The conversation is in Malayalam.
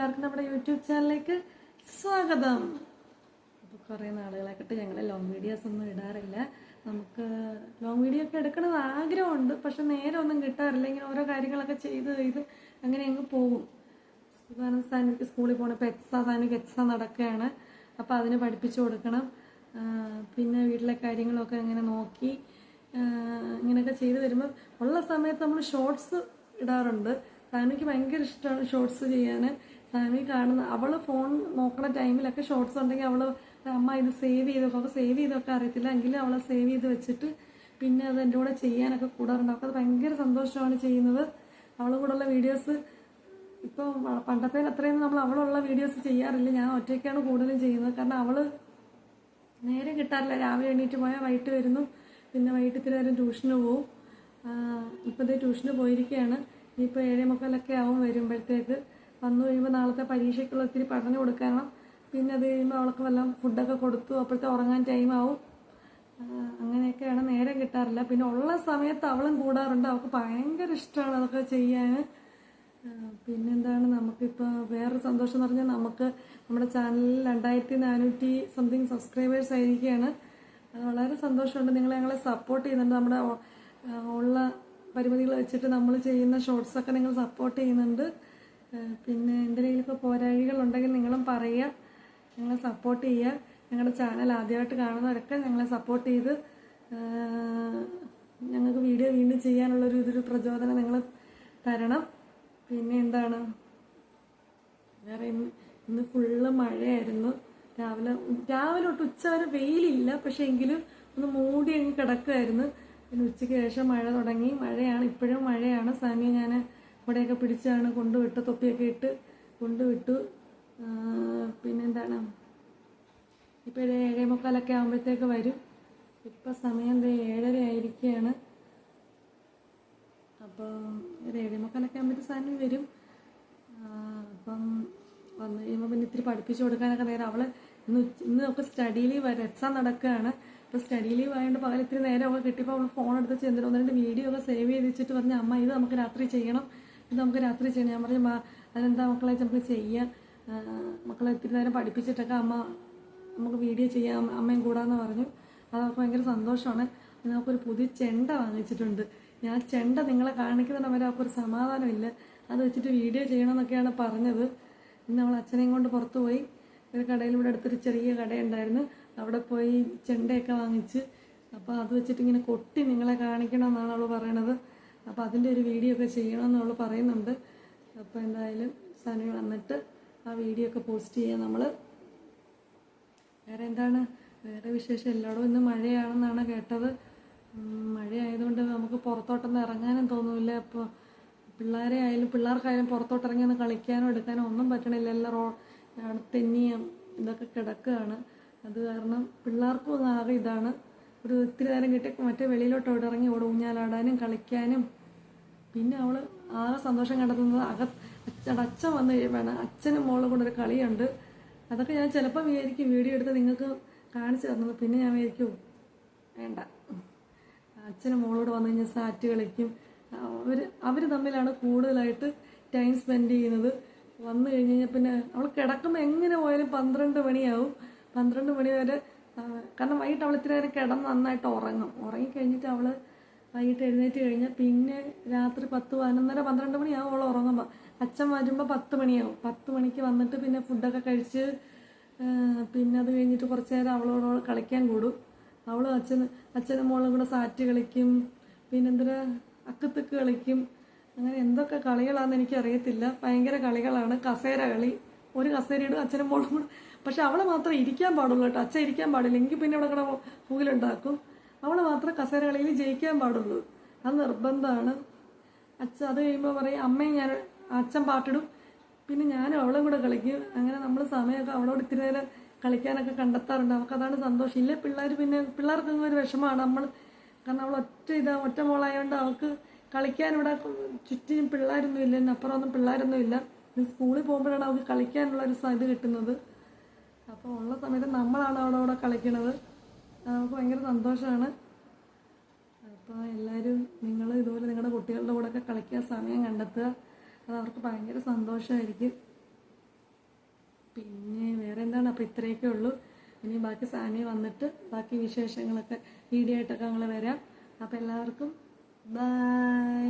എല്ലാവർക്കും നമ്മുടെ യൂട്യൂബ് ചാനലിലേക്ക് സ്വാഗതം. അപ്പോൾ കുറേ നാളുകളായിട്ട് ഞങ്ങൾ ലോങ് വീഡിയോസ് ഒന്നും ഇടാറില്ല. നമുക്ക് ലോങ് വീഡിയോ ഒക്കെ എടുക്കണമെന്ന് ആഗ്രഹമുണ്ട്. പക്ഷെ നേരെ ഒന്നും കിട്ടാറില്ല. ഇങ്ങനെ ഓരോ കാര്യങ്ങളൊക്കെ ചെയ്ത് ചെയ്ത് അങ്ങനെ അങ്ങ് പോകും. കാരണം സാനിക്ക് സ്കൂളിൽ പോകണം ഇപ്പോൾ എക്സാം സാനിക്ക് എക്സാം നടക്കുകയാണ്. അപ്പോൾ അതിന് പഠിപ്പിച്ചു കൊടുക്കണം. പിന്നെ വീട്ടിലെ കാര്യങ്ങളൊക്കെ ഇങ്ങനെ നോക്കി ഇങ്ങനെയൊക്കെ ചെയ്ത് വരുമ്പോൾ ഉള്ള സമയത്ത് നമ്മൾ ഷോർട്സ് ഇടാറുണ്ട്. സാനുക്ക് ഭയങ്കര ഇഷ്ടമാണ് ഷോർട്സ് ചെയ്യാൻ സാമി കാണുന്ന അവൾ ഫോൺ നോക്കണ ടൈമിലൊക്കെ ഷോർട്സ് ഉണ്ടെങ്കിൽ അവൾ അമ്മ ഇത് സേവ് ചെയ്ത്? അപ്പോൾ സേവ് ചെയ്തൊക്കെ അറിയത്തില്ല. എങ്കിലും അവളെ സേവ് ചെയ്ത് വെച്ചിട്ട് പിന്നെ അത് എന്റെ കൂടെ ചെയ്യാനൊക്കെ കൂടാറുണ്ട് അപ്പോൾ അത് ഭയങ്കര സന്തോഷമാണ് ചെയ്യുന്നത്. അവളുടെ കൂടെയുള്ള വീഡിയോസ് ഇപ്പോൾ പണ്ടത്തെ അത്രയും നമ്മൾ അവളുള്ള വീഡിയോസ് ചെയ്യാറില്ല. ഞാൻ ഒറ്റയ്ക്കാണ് കൂടുതലും ചെയ്യുന്നത്. കാരണം അവൾ നേരെ കിട്ടാറില്ല. രാവിലെ എണീറ്റ് പോയാൽ വൈകിട്ട് വരുന്നു. പിന്നെ വൈകിട്ട് ഇത്തിരി നേരം ട്യൂഷന് പോവും. ഇപ്പോഴത്തെ ട്യൂഷന് പോയിരിക്കുകയാണ് ഇനിയിപ്പോൾ ഏഴേ മുക്കാലൊക്കെ ആവും വരുമ്പോഴത്തേക്ക്. വന്നു കഴിയുമ്പോൾ നാളത്തെ പരീക്ഷയ്ക്കുള്ള ഒത്തിരി പഠനം കൊടുക്കണം. പിന്നെ അത് കഴിയുമ്പോൾ അവൾക്ക് വല്ല ഫുഡൊക്കെ കൊടുത്തു. അപ്പോഴത്തെ ഉറങ്ങാൻ ടൈം ആവും. ആ, അങ്ങനെയൊക്കെയാണ് നേരം കിട്ടാറില്ല. പിന്നെ ഉള്ള സമയത്ത് അവളും കൂടാറുണ്ട്. അവൾക്ക് ഭയങ്കര ഇഷ്ടമാണ് അതൊക്കെ ചെയ്യാൻ. പിന്നെന്താണ് നമുക്കിപ്പോൾ വേറെ സന്തോഷം എന്ന് പറഞ്ഞാൽ നമുക്ക് നമ്മുടെ ചാനലിൽ രണ്ടായിരത്തി നാനൂറ്റി സംതിങ് സബ്സ്ക്രൈബേഴ്സ് ആയിരിക്കുകയാണ്. വളരെ സന്തോഷമുണ്ട്. നിങ്ങൾ ഞങ്ങളെ സപ്പോർട്ട് ചെയ്യുന്നുണ്ട്. നമ്മുടെ ഉള്ള പരിമിതികൾ വെച്ചിട്ട് നമ്മൾ ചെയ്യുന്ന ഷോർട്സൊക്കെ നിങ്ങൾ സപ്പോർട്ട് ചെയ്യുന്നുണ്ട്. ആ, എന്തെങ്കിലും ഇപ്പോൾ പോരാഴികളുണ്ടെങ്കിൽ നിങ്ങളും പറയുക. ഞങ്ങളെ സപ്പോർട്ട് ചെയ്യുക. ഞങ്ങളുടെ ചാനൽ ആദ്യമായിട്ട് കാണുന്നവരൊക്കെ ഞങ്ങളെ സപ്പോർട്ട് ചെയ്ത് ഞങ്ങൾക്ക് വീഡിയോ വീണ്ടും ചെയ്യാനുള്ളൊരു ഇതൊരു പ്രചോദനം നിങ്ങൾ തരണം. പിന്നെ എന്താണ്? വേറെ ഇന്ന് ഇന്ന് ഫുള്ള് മഴയായിരുന്നു. രാവിലെ രാവിലെ തൊട്ട് ഉച്ച വരെ വെയിലില്ല. പക്ഷേ എങ്കിലും ഒന്ന് മൂടി അങ്ങ് കിടക്കുമായിരുന്നു പിന്നെ ഉച്ചയ്ക്ക് ശേഷം മഴ തുടങ്ങി. മഴയാണ് ഇപ്പോഴും മഴയാണ്. സമയം ഞാൻ കുടയൊക്കെ പിടിച്ചാണ് കൊണ്ടുവിട്ട് തൊപ്പിയൊക്കെ ഇട്ട് കൊണ്ടുവിട്ടു. പിന്നെന്താണ്? ഇപ്പോൾ ഒരു ഏഴേ മുക്കാലൊക്കെ ആകുമ്പോഴത്തേക്ക് വരും. ഇപ്പം സമയം ഏഴര ആയിരിക്കുകയാണ് അപ്പോൾ ഒരു ഏഴേ മുക്കാലൊക്കെ ആകുമ്പോഴത്തെ സാധനം വരും. അപ്പം വന്നു കഴിയുമ്പോൾ പിന്നെ ഇത്തിരി പഠിപ്പിച്ചു കൊടുക്കാനൊക്കെ നേരം. അവൾ ഇന്ന് ഇന്ന് ഒക്കെ സ്റ്റഡി ലീവ് ആയിരുന്നു. എക്സാം നടക്കുകയാണ്. അപ്പോൾ സ്റ്റഡി ലീവ് ആയതുകൊണ്ട് പകൽ ഇത്തിരി അവൾ കിട്ടിയപ്പോൾ അവൾ ഫോൺ എടുത്ത് ചെന്നിട്ട് ഒന്ന് രണ്ട് വീഡിയോ ഒക്കെ സേവ് ചെയ്ത് വെച്ചിട്ട് പറഞ്ഞു അമ്മ ഇത് നമുക്ക് രാത്രി ചെയ്യണം. ഇത് നമുക്ക് രാത്രി ചെയ്യണം. ഞാൻ പറഞ്ഞു "മാ, അതെന്താ മക്കളെ നമുക്ക് ചെയ്യാം? മക്കളെ ഇത്തിരി നേരം പഠിപ്പിച്ചിട്ടൊക്കെ അമ്മ നമുക്ക് വീഡിയോ ചെയ്യാം അമ്മയും കൂടാന്ന് പറഞ്ഞു. അതവർക്ക് ഭയങ്കര സന്തോഷമാണ്. നമുക്കൊരു പുതിയ ചെണ്ട വാങ്ങിച്ചിട്ടുണ്ട്. ഞാൻ ചെണ്ട നിങ്ങളെ കാണിക്കുന്നതിന് വരെ അവർക്കൊരു സമാധാനമില്ല. അത് വെച്ചിട്ട് വീഡിയോ ചെയ്യണമെന്നൊക്കെയാണ് പറഞ്ഞത്. ഇന്ന് നമ്മൾ അച്ഛനെയും കൊണ്ട് പുറത്ത് പോയി. ഒരു കടയിൽ ഇവിടെ അടുത്തൊരു ചെറിയ കടയുണ്ടായിരുന്നു. അവിടെ പോയി ചെണ്ടയൊക്കെ വാങ്ങിച്ച്. അപ്പോൾ അത് വെച്ചിട്ട് ഇങ്ങനെ കൊട്ടി നിങ്ങളെ കാണിക്കണം എന്നാണ് അവൾ പറയണത്. അപ്പോൾ അതിന്റെ ഒരു വീഡിയോ ഒക്കെ ചെയ്യണമെന്ന് അവൾ പറയുന്നുണ്ട്. അപ്പോൾ എന്തായാലും സനി വന്നിട്ട് ആ വീഡിയോ ഒക്കെ പോസ്റ്റ് ചെയ്യാം നമ്മൾ വേറെ എന്താണ് വേറെ വിശേഷം? എല്ലായിടും ഇന്ന് മഴയാണെന്നാണ് കേട്ടത്. മഴ മഴയായതുകൊണ്ട് നമുക്ക് പുറത്തോട്ടൊന്നും ഇറങ്ങാനും തോന്നില്ല. അപ്പോൾ പിള്ളേരെ ആയാലും പിള്ളേർക്കായാലും പുറത്തോട്ട് ഇറങ്ങി ഒന്ന് കളിക്കാനോ എടുക്കാനോ ഒന്നും പറ്റണില്ല. എല്ലാം റോ തെന്നിയും ഇതൊക്കെ കിടക്കുകയാണ്. അത് കാരണം പിള്ളേർക്കും ആകെ ഇതാണ്. ഒരു ഒത്തിരി നേരം കിട്ടി മറ്റേ വെളിയിലോട്ട് അവിടെ ഇറങ്ങി അവിടെ ഊഞ്ഞാലാടാനും കളിക്കാനും. പിന്നെ അവൾ ആകെ സന്തോഷം കണ്ടെത്തുന്നത് അക അച്ഛന്റെ അച്ഛൻ വന്നു കഴിയുമ്പോഴാണ് അച്ഛനും മോളും കൂടെ ഒരു കളിയുണ്ട്. അതൊക്കെ ഞാൻ ചിലപ്പോൾ വിചാരിക്കും വീഡിയോ എടുത്ത് നിങ്ങൾക്ക് കാണിച്ചു തന്നത്. പിന്നെ ഞാൻ വിചാരിക്കും വേണ്ട. അച്ഛനും മോളോട് വന്നു കഴിഞ്ഞാൽ സാറ്റ് കളിക്കും. അവർ അവർ തമ്മിലാണ് കൂടുതലായിട്ട് ടൈം സ്പെൻഡ് ചെയ്യുന്നത്. വന്നു കഴിഞ്ഞ് കഴിഞ്ഞാൽ പിന്നെ അവൾ കിടക്കുമ്പോൾ എങ്ങനെ പോയാലും പന്ത്രണ്ട് മണിയാവും. പന്ത്രണ്ട് മണി വരെ കാരണം വൈകിട്ട് അവൾ ഇത്തിരി നേരം കിടന്ന് നന്നായിട്ട് ഉറങ്ങും. ഉറങ്ങിക്കഴിഞ്ഞിട്ട് അവൾ വൈകിട്ട് എഴുന്നേറ്റ് കഴിഞ്ഞാൽ പിന്നെ രാത്രി പത്ത് പതിനൊന്നര പന്ത്രണ്ട് മണിയാവും അവൾ ഉറങ്ങുമ്പോൾ അച്ഛൻ വരുമ്പോൾ പത്ത് മണിയാവും. പത്ത് മണിക്ക് വന്നിട്ട് പിന്നെ ഫുഡൊക്കെ കഴിച്ച് പിന്നെ അത് കഴിഞ്ഞിട്ട് കുറച്ച് നേരം അവളോട് കളിക്കാൻ കൂടും. അവളും അച്ഛൻ അച്ഛനും മോളും കൂടെ സാറ്റ് കളിക്കും പിന്നെ എന്തൊരു അക്കത്തക്ക് കളിക്കും. അങ്ങനെ എന്തൊക്കെ കളികളാണെന്ന് എനിക്കറിയത്തില്ല. ഭയങ്കര കളികളാണ്. കസേര കളി. ഒരു കസേരയിടും അച്ഛനും മോളും കൂടെ. പക്ഷെ അവളെ മാത്രം ഇരിക്കാൻ പാടുള്ളൂ കേട്ടോ. ഇരിക്കാൻ പാടില്ല. എങ്കിൽ പിന്നെ ഇവിടെ കൂടെ പൂകിലുണ്ടാക്കും അവളെ മാത്രം കസേര കളിയിൽ ജയിക്കാൻ പാടുള്ളൂ. അത് നിർബന്ധമാണ്. അച്ഛൻ അത് കഴിയുമ്പോൾ പറയും അമ്മയും ഞാൻ അച്ഛൻ പാട്ടിടും. പിന്നെ ഞാനും അവളും കൂടെ കളിക്കും. അങ്ങനെ നമ്മൾ സമയമൊക്കെ അവളോട് ഇത്തിരി നേരം കളിക്കാനൊക്കെ കണ്ടെത്താറുണ്ട്. അവൾക്ക് അതാണ് സന്തോഷം. ഇല്ലേ പിള്ളേർ പിന്നെ പിള്ളേർക്ക് ഒരു വിഷമമാണ് നമ്മൾ കാരണം അവൾ ഒറ്റ ഇതാ ഒറ്റ മോളായതുകൊണ്ട് അവൾക്ക് കളിക്കാൻ ഇവിടെ ചുറ്റിനും പിള്ളേരൊന്നും ഇല്ല അപ്പുറമൊന്നും പിള്ളേരൊന്നും ഇല്ല. സ്കൂളിൽ പോകുമ്പോഴാണ് അവൾക്ക് കളിക്കാനുള്ള ഒരു ഇത് കിട്ടുന്നത്. അപ്പോൾ ഉള്ള സമയത്ത് നമ്മളാണ് അവിടെ അവിടെ കളിക്കണത്. നമുക്ക് ഭയങ്കര സന്തോഷമാണ് അപ്പോൾ എല്ലാവരും നിങ്ങൾ ഇതുപോലെ നിങ്ങളുടെ കുട്ടികളുടെ കൂടെയൊക്കെ കളിക്കാൻ സമയം കണ്ടെത്തുക. അത് അവർക്ക് ഭയങ്കര സന്തോഷമായിരിക്കും പിന്നെ വേറെ എന്താണ്? അപ്പോൾ ഇത്രയൊക്കെ ഉള്ളൂ. ഇനി ബാക്കി സാനി വന്നിട്ട് ബാക്കി വിശേഷങ്ങളൊക്കെ വീഡിയോ ആയിട്ടൊക്കെ ഞങ്ങൾ വരാം. അപ്പോൾ എല്ലാവർക്കും ബൈ